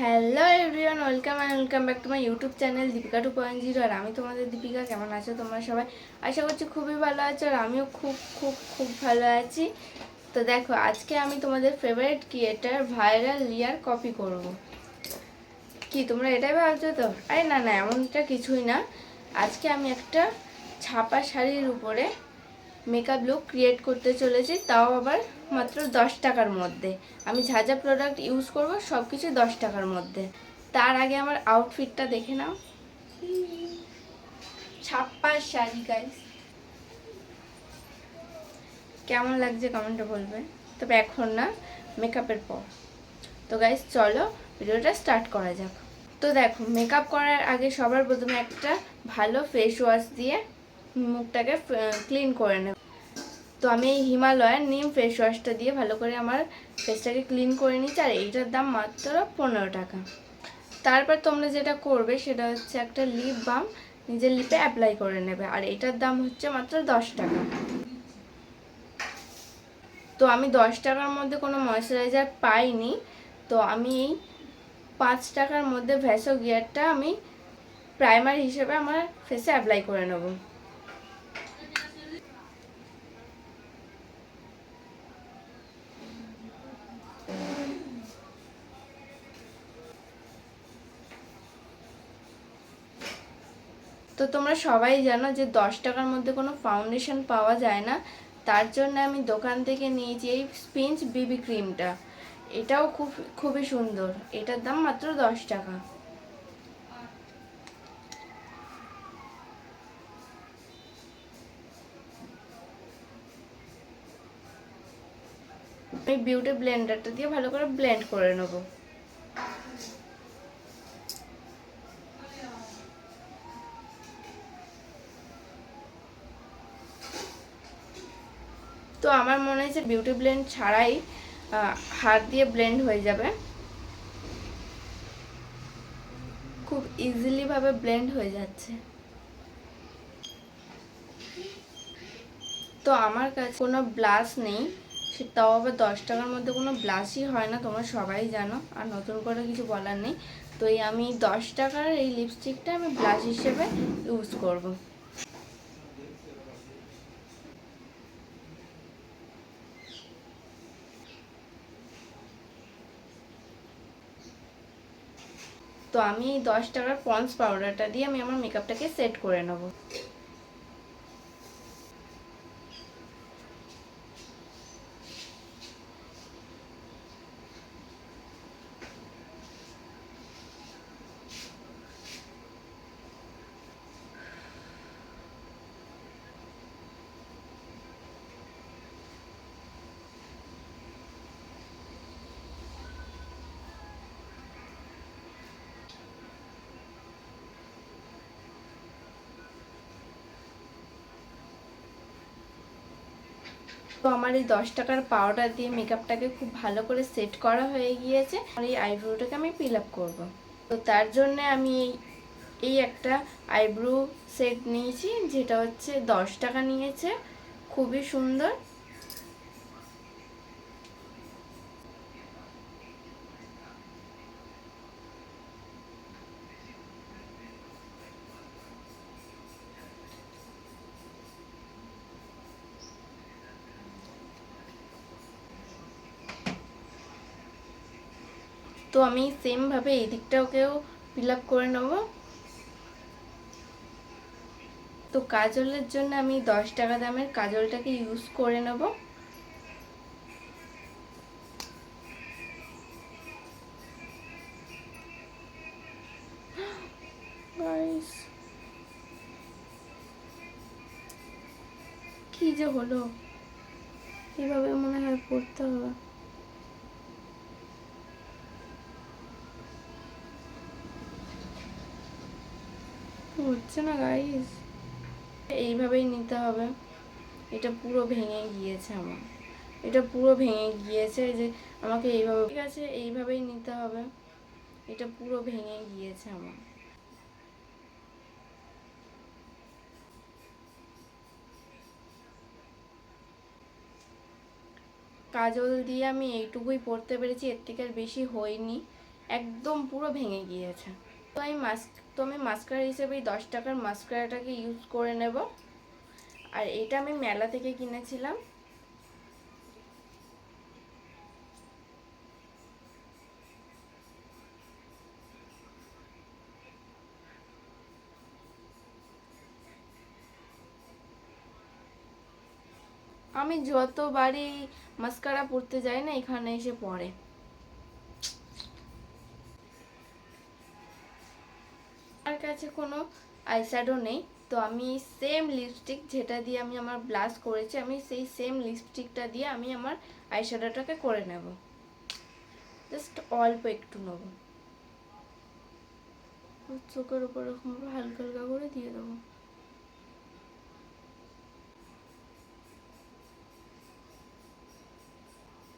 Hello everyone welcome and welcome back to my YouTube channel Deepika two point zero আর আমি তোমাদের দীপিকা, কেমন আছো তোমরা সবাই? আশা করছি খুবই ভালো আছো আর আমিও খুব খুব খুব ভালো আছি। তো দেখো, আজকে আমি তোমাদের ফেভারিট ক্রিয়েটার ভাইরাল লিয়ার কপি করব। কি, তোমরা এটাই ভাবছ তো? আরে না না, এমনটা কিছুই না। আজকে আমি একটা ছাপা শাড়ির উপরে মেকআপ লুক ক্রিয়েট করতে চলেছি, তাও আবার মাত্র দশ টাকার মধ্যে। আমি যা যা প্রোডাক্ট ইউজ করব সব কিছু দশ টাকার মধ্যে। তার আগে আমার আউটফিটটা দেখে নাও। ছাপ্পা শাড়ি গাইস কেমন লাগছে কমেন্টে বলবে। তবে এখন না মেকআপের পর। তো গাইস চলো ভিডিওটা স্টার্ট করা যাক। তো দেখো মেকআপ করার আগে সবার প্রথমে একটা ভালো ফেস ওয়াশ দিয়ে মুখটাকে ক্লিন করে নেব। তো আমি এই হিমালয়ের নিম ফেস ওয়াশটা দিয়ে ভালো করে আমার ফেসটাকে ক্লিন করে নিচ্ছি আর এইটার দাম মাত্র পনেরো টাকা। তারপর তোমরা যেটা করবে সেটা হচ্ছে একটা লিপ বাম নিজের লিপে অ্যাপ্লাই করে নেবে, আর এটার দাম হচ্ছে মাত্র দশ টাকা। তো আমি দশ টাকার মধ্যে কোনো ময়শ্চারাইজার পাইনি, তো আমি এই পাঁচ টাকার মধ্যে ভ্যাসো গিয়ারটা আমি প্রাইমার হিসেবে আমার ফেসে অ্যাপ্লাই করে নেব। তো তোমরা সবাই জানো যে দশ টাকার মধ্যে কোনো ফাউন্ডেশন পাওয়া যায় না। তার জন্য আমি দোকান থেকে নিয়েছি এই স্পিঞ্চ বিবি ক্রিমটা এটাও খুব, খুবই সুন্দর। এটার দাম মাত্র দশ টাকা। আমি বিউটি ব্লেন্ডারটা দিয়ে ভালো করে ব্লেন্ড করে নেব। তো আমার মনে হয়েছে বিউটি ব্লেন্ড ছাড়াই হাত দিয়ে ব্লেন্ড হয়ে যাবে। খুব ইজিলি ভাবে ব্লেন্ড হয়ে যাচ্ছে। তো আমার কাছে কোনো ব্লাশ নেই, সে তাও আবার দশ টাকার মধ্যে কোনো ব্লাশই হয় না, তোমরা সবাই জানো, আর নতুন করে কিছু বলার নেই। তো এই আমি দশ টাকার এই লিপস্টিকটা আমি ব্লাশ হিসেবে ইউজ করব। তো আমি দশ টাকার পন্স পাউডারটা দিয়ে আমি আমার মেকআপটাকে সেট করে নেব। তো আমার এই দশ টাকার পাউডার দিয়ে মেকআপটাকে খুব ভালো করে সেট করা হয়ে গিয়েছে। আর এই আইব্রোটাকে আমি ফিল আপ করব। তো তার জন্য আমি এই এই একটা আইব্রো সেট নিয়েছি, যেটা হচ্ছে দশ টাকা নিয়েছে। খুবই সুন্দর। তো আমি সেমভাবে এই দিকটাকেও ফিল আপ করে নেব। তো কাজলের জন্য আমি দশ টাকা দামের কাজলটাকে ইউজ করে নেব। কি যে হলো? এভাবে মনে হয় পড়তে হবে। হচ্ছে না গাইস এইভাবেই নিতে হবে। এটা পুরো ভেঙে গিয়েছে আমার। এটা পুরো ভেঙে গিয়েছে যে আমাকে এইভাবে ঠিক আছে, এইভাবেই নিতে হবে। এটা পুরো ভেঙে গিয়েছে আমার। কাজল দিয়ে আমি এইটুকুই পড়তে পেরেছি, এর থেকে আর বেশি হয়নি। একদম পুরো ভেঙে গিয়েছে। তো আমি মাস্ক তো আমি মাস্কারা হিসেবে এই দশ টাকার মাস্কারাটাকে ইউজ করে নেব। আর এটা আমি মেলা থেকে কিনেছিলাম। আমি যতবারই মাস্কারা পড়তে যাই না, এখানে এসে পড়ে। কাছে কোনো আইশ্যাডো নেই। তো আমি সেম লিপস্টিক যেটা দিয়ে আমি আমার ব্লাশ করেছি আমি সেই সেম লিপস্টিকটা দিয়ে আমি আমার আইশ্যাডোটাকে করে নেব। জাস্ট অল্প একটু নেব। চোখের উপর এরকম হালকা হালকা করে দিয়ে দেবো।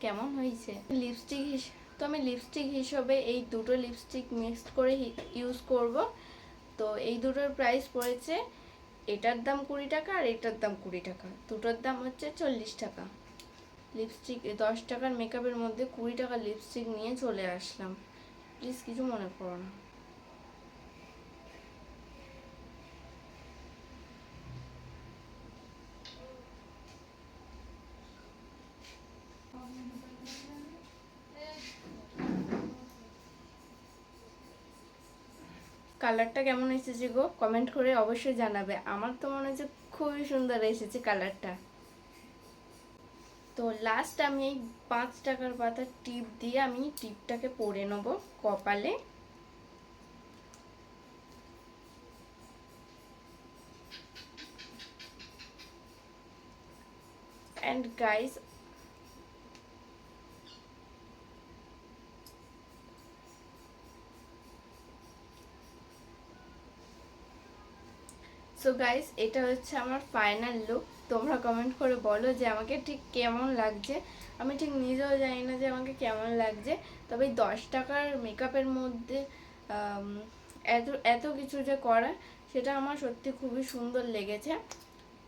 কেমন হয়েছে? লিপস্টিক তো আমি লিপস্টিক হিসেবে এই দুটো লিপস্টিক মিক্সড করে ইউজ করব। তো এই দুটোর প্রাইস পড়েছে এটার দাম কুড়ি টাকা আর এটার দাম কুড়ি টাকা। দুটোর দাম হচ্ছে চল্লিশ টাকা। লিপস্টিক দশ টাকার মেকআপের মধ্যে কুড়ি টাকা লিপস্টিক নিয়ে চলে আসলাম। প্লিজ কিছু মনে করো না। কালারটা কেমন এসেছে গো? কমেন্ট করে অবশ্যই জানাবে। আমার তো মনে হচ্ছে খুবই সুন্দর এসেছে কালারটা। তো লাস্ট আমি এই পাঁচ টাকার পাতার টিপ দিয়ে আমি টিপটাকে পরে নেব কপালে। অ্যান্ড গাইস সো গাইস এটা হচ্ছে আমার ফাইনাল লুক তোমরা কমেন্ট করে বলো যে আমাকে ঠিক কেমন লাগছে। আমি ঠিক নিজেও জানি না যে আমাকে কেমন লাগছে। তবে দশ টাকার মেকআপের মধ্যে এত এত কিছু যে করা সেটা আমার সত্যি খুবই সুন্দর লেগেছে।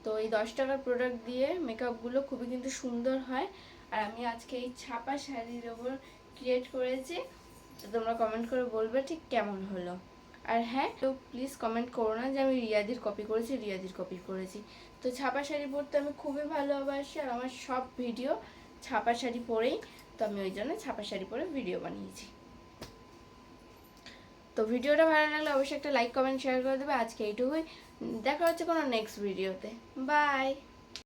তো এই দশ টাকার প্রোডাক্ট দিয়ে মেকআপগুলো খুবই কিন্তু সুন্দর হয়। আর আমি আজকে এই ছাপা শাড়ির ওপর ক্রিয়েট করেছি। তোমরা কমেন্ট করে বলবে ঠিক কেমন হলো। আর হ্যাঁ তো প্লিজ কমেন্ট করো না যে আমি রিয়াদির কপি করেছি, রিয়াদির কপি করেছি। তো ছাপা শাড়ি পরতে আমি খুবই ভালোবাসি আর আমার সব ভিডিও ছাপা শাড়ি পরেই, তো আমি ওই জন্য ছাপা শাড়ি পরে ভিডিও বানিয়েছি। তো ভিডিওটা ভালো লাগলে অবশ্যই একটা লাইক কমেন্ট শেয়ার করে দেবে। আজকে এইটুকুই। দেখা হচ্ছে কোনো নেক্সট ভিডিওতে বাই